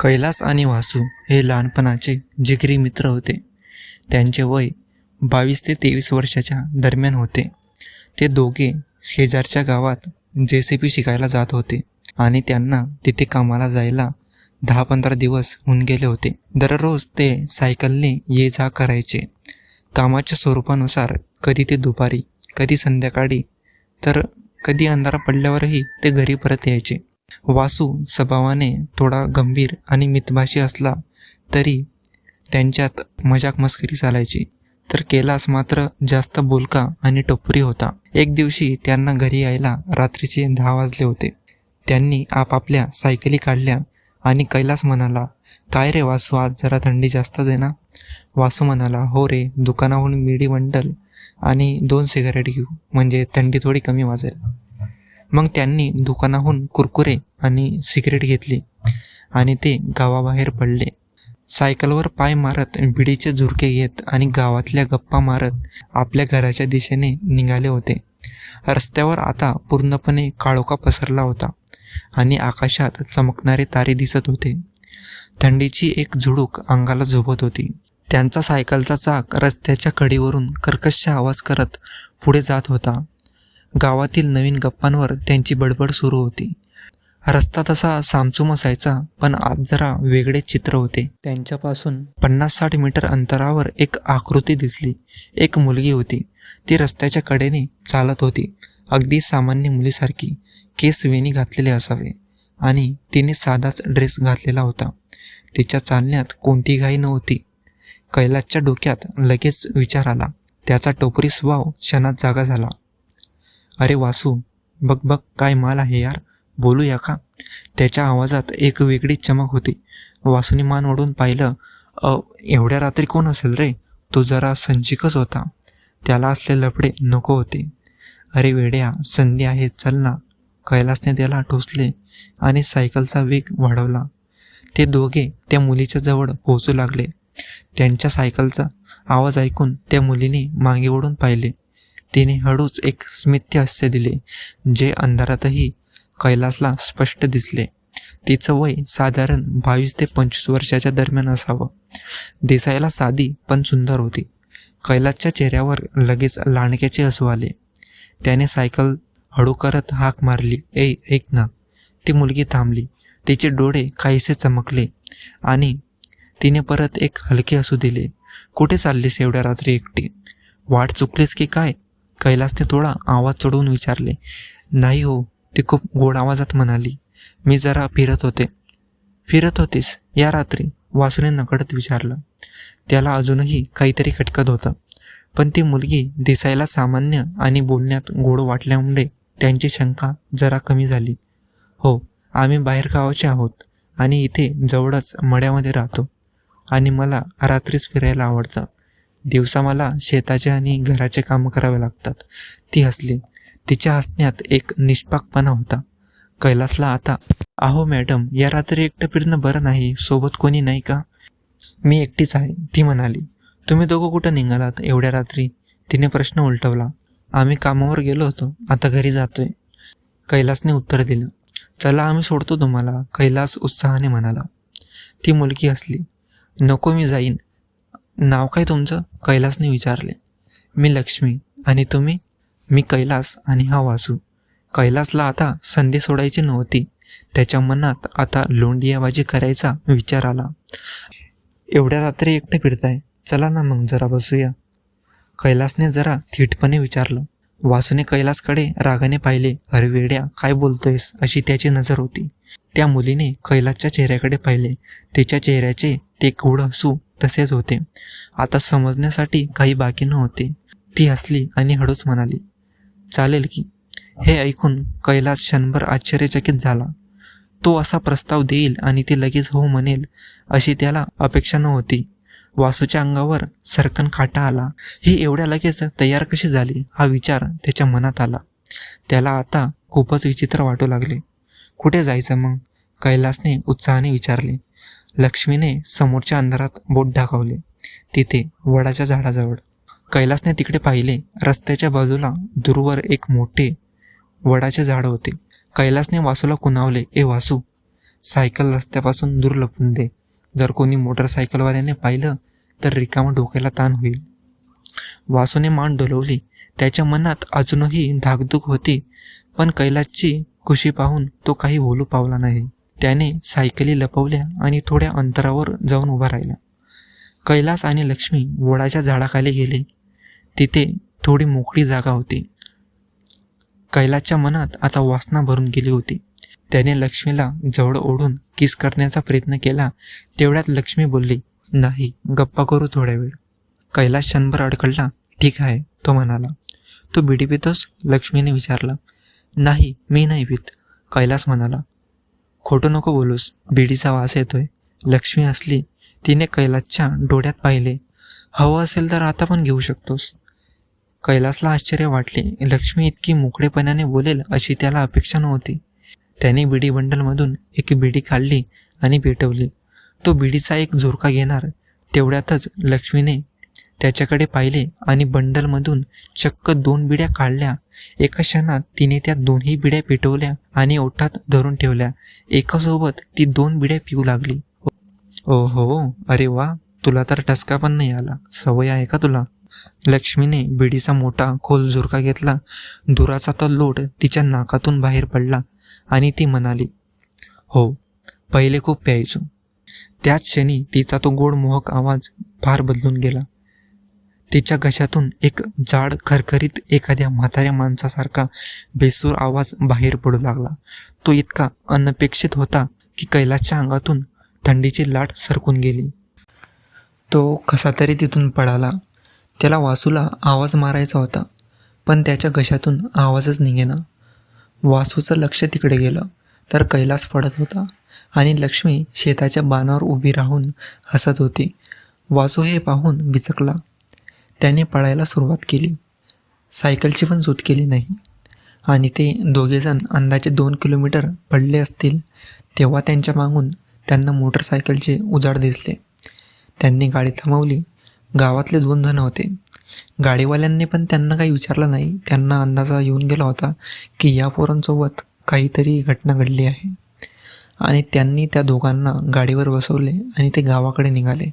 कैलास आणि वासू हे लहानपणाचे जिगरी मित्र होते. त्यांचे वय बावीस ते तेवीस वर्षाच्या दरम्यान होते. ते दोघे शेजारच्या गावात जे सी पी शिकायला जात होते आणि त्यांना तिथे कामाला जायला दहा पंधरा दिवस होऊन गेले होते. दररोज ते सायकलने ये जा करायचे. कामाच्या स्वरूपानुसार कधी ते दुपारी कधी संध्याकाळी तर कधी अंधारा पडल्यावरही ते घरी परत यायचे. वासू स्वभावाने थोडा गंभीर आणि मितभाषी असला तरी त्यांच्यात मजाक मस्करी चालायची. तर कैलास मात्र जास्त बोलका आणि टोपरी होता. एक दिवशी त्यांना घरी यायला रात्रीचे दहा वाजले होते. त्यांनी आपापल्या सायकली काढल्या आणि कैलास म्हणाला काय रे वासू आज जरा थंडी जास्त दे ना? वासू म्हणाला हो रे दुकानाहून मिडी बंडल आणि दोन सिगारेट घेऊ म्हणजे थंडी थोडी कमी वाजेल. मग त्यांनी दुकानाहून कुरकुरे आणि सिगरेट घेतली आणि ते गावाबाहेर पडले. सायकलवर पाय मारत बिडीचे झुरके घेत आणि गावातल्या गप्पा मारत आपल्या घराच्या दिशेने निघाले होते. रस्त्यावर आता पूर्णपणे काळोखा पसरला होता आणि आकाशात चमकणारे तारे दिसत होते. थंडीची एक झुडूक अंगाला झोपत होती. त्यांचा सायकलचा चाक रस्त्याच्या कडीवरून कर्कश आवाज करत पुढे जात होता. गावातील नवीन गप्पांवर त्यांची बडबड सुरू होती. रस्ता तसा सामसूम असायचा पण आज जरा वेगळे चित्र होते. त्यांच्यापासून पन्नास साठ मीटर अंतरावर एक आकृती दिसली. एक मुलगी होती. ती रस्त्याच्या कडेने चालत होती. अगदी सामान्य मुलीसारखी. केस वेणी घातलेले असावे. आणि तिने साधाच ड्रेस घातलेला होता. तिच्या चालण्यात कोणती घाई नव्हती. कैलासच्या डोक्यात लगेच विचार आला. त्याचा टोपरी स्वभाव क्षणात जागा झाला. अरे वासू बघ बघ काय माल आहे यार. बोलूया का? त्याच्या आवाजात एक वेगळी चमक होती. वासूने मान ओढून पाहिलं अ एवढ्या रात्री कोण असेल रे? तो जरा संचिकच होता. त्याला असले लफडे नको होते. अरे वेड्या संधी आहे चल ना. कैलासने त्याला टोचले आणि सायकलचा वेग वाढवला. ते दोघे त्या मुलीच्या जवळ पोहोचू लागले. त्यांच्या सायकलचा आवाज ऐकून त्या मुलीने मागे ओढून पाहिले. तिने हळूच एक स्मित्य हास्य दिले जे अंधारातही कैलासला स्पष्ट दिसले. तिचं वय साधारण बावीस ते पंचवीस वर्षाच्या दरम्यान असावं. दिसायला साधी पण सुंदर होती. कैलासच्या चेहऱ्यावर लगेच लांडक्याचे हसू आले. त्याने सायकल हळू करत हाक मारली ए ऐक ना. ती मुलगी थांबली. तिचे डोळे काहीसे चमकले आणि तिने परत एक हलके हसू दिले. कुठे चाललीस एवढ्या रात्री एकटी? वाट चुकलीस की काय? कैलासने थोडा आवाज चढवून विचारले नाही हो ती खूप गोड आवाजात म्हणाली. मी जरा फिरत होते. फिरत होतीस? या रात्री वासूने नकडत विचारलं. त्याला अजूनही काहीतरी खटकत होतं. पण ती मुलगी दिसायला सामान्य आणि बोलण्यात गोड वाटल्यामुळे त्यांची शंका जरा कमी झाली. हो आम्ही बाहेर गावाचे आहोत आणि इथे जवळच मड्यामध्ये राहतो आणि मला रात्रीच फिरायला आवडतं. दिवसा मला शेताचे आणि घराचे कामं करावे लागतात. ती हसली तिच्या हसण्यात एक निष्पाकपणा होता. कैलासला आता अहो मॅडम या रात्री एकटं फिरणं बरं नाही सोबत कोणी नाही का? मी एकटीच आहे ती म्हणाली. तुम्ही दोघं कुठं निघालात एवढ्या रात्री? तिने प्रश्न उलटवला. आम्ही कामावर गेलो होतो आता घरी जातोय. कैलासने उत्तर दिलं. चला आम्ही सोडतो तुम्हाला कैलास उत्साहाने म्हणाला. ती मुलगी हसली. नको मी जाईन. नाव काय तुमचं? कैलासने विचारले. मी लक्ष्मी आणि तुम्ही? मी कैलास आणि हा वासू. कैलासला आता संधी सोडायची नव्हती. त्याच्या मनात आता लोंडियाबाजी करायचा विचार आला. एवढ्या रात्री एकटे फिरताय. चला ना मग जरा बसूया. कैलासने जरा थीटपणे विचारलं. वासूने कैलासकडे रागाने पाहिले. अरे वेड्या काय बोलतोयस? अशी त्याची नजर होती. त्या मुलीने कैलासच्या चेहऱ्याकडे पाहिले. तिच्या चेहऱ्याचे ते गूढ हसू तसेच होते. आता समजण्यासाठी काही बाकी नव्हते. ती हसली आणि हळूच म्हणाली चालेल की. हे ऐकून कैलास क्षणभर आश्चर्यचकित झाला. तो असा प्रस्ताव देईल आणि ते लगेच हो म्हणेल अशी त्याला अपेक्षा नव्हती. वासूच्या अंगावर सरकन काटा आला. ही एवढ्या लगेच तयार कशी झाली हा विचार त्याच्या मनात आला. त्याला आता खूपच विचित्र वाटू लागले. कुठे जायचं मग? कैलासने उत्साहाने विचारले. लक्ष्मीने समोरच्या अंधारात बोट दाखवले तिथे वडाच्या झाडाजवळ. कैलासने तिकडे पाहिले. रस्त्याच्या बाजूला दूरवर एक मोठे वडाचे झाड होते. कैलासने वासूला कुणावले? ए वासू! सायकल रस्त्यापासून दूर लपून दे. जर कोणी मोटरसायकलवाल्याने पाहिलं तर रिकामं डोक्याला ताण होईल. वासूने मान डोलवली. त्याच्या मनात अजूनही धाकधूक होती पण कैलासची खुशी पाहून तो काही बोलू पावला नाही. त्याने सायकली लपवल्या आणि थोड्या अंतरावर जाऊन उभा राहिला. कैलास आणि लक्ष्मी वडाच्या झाडाखाली गेले. तिथे थोडी मोकळी जागा होती. कैलासच्या मनात आता वासना भरून गेली होती. त्याने लक्ष्मीला जवळ ओढून किस करण्याचा प्रयत्न केला तेवढ्यात लक्ष्मी बोलली नाही गप्पा करू थोड्या वेळ. कैलास क्षणभर अडकळला ठीक आहे तो म्हणाला. तू बिडी पितोस? लक्ष्मीने विचारला. नाही मी नाही पित कैलास म्हणाला. खोटं नको बोलूस बिडीचा वास येतोय. लक्ष्मी असली तिने कैलासच्या डोळ्यात पाहिले. हवं असेल तर आता पण घेऊ शकतोस. कैलासला आश्चर्य वाटले. लक्ष्मी इतकी मोकळेपणाने बोलेल अशी त्याला अपेक्षा नव्हती. त्याने बिडी बंडलमधून एक बिडी काढली आणि पेटवली. तो बिडीचा एक झुरका घेणार तेवढ्यातच लक्ष्मीने त्याच्याकडे पाहिले आणि बंडलमधून चक्क दोन बिड्या काढल्या. एका क्षणात तिने त्या दोन्ही बिड्या पेटवल्या आणि ओठात धरून ठेवल्या. एकासोबत ती दोन बिड्या पिऊ लागली. ओहो हो अरे वा तुला तर टसका पण नाही आला. सवय आहे का तुला? लक्ष्मीने बिडीचा मोठा खोल झुरका घेतला. दुराचा तो लोट तिच्या नाकातून बाहेर पडला आणि ती म्हणाली हो पहिले खूप प्यायचो. त्याच क्षणी तिचा तो गोड मोहक आवाज फार बदलून गेला. तिच्या घशातून एक जाड खरखरीत एखाद्या म्हाताऱ्या माणसासारखा बेसूर आवाज बाहेर पडू लागला. तो इतका अनपेक्षित होता की कैलासच्या अंगातून थंडीची लाट सरकून गेली. तो कसा तरी तिथून पळाला. त्याला वासूला आवाज मारायचा होता पण त्याच्या घशातून आवाजच निघेना. वासूचं लक्ष तिकडे गेलं तर कैलास पडत होता आणि लक्ष्मी शेताच्या बाणावर उभी राहून हसत होती. वासू हे पाहून बिचकला त्याने पळायला सुरुवात केली. सायकलची पण सूट केली नाही. आणि ते दोघेजण अंदाजे दोन किलोमीटर पडले असतील तेव्हा त्यांच्या मागून त्यांना मोटरसायकलचे उजाड दिसले. त्यांनी गाडी थांबवली. गावातले दोन जण होते. गाडीवाल्यांनी पण त्यांना काही विचारलं नाही. त्यांना अंदाजा येऊन गेला होता की या पोरांसोबत काहीतरी घटना घडली आहे. आणि त्यांनी त्या दोघांना गाडीवर बसवले आणि ते गावाकडे निघाले.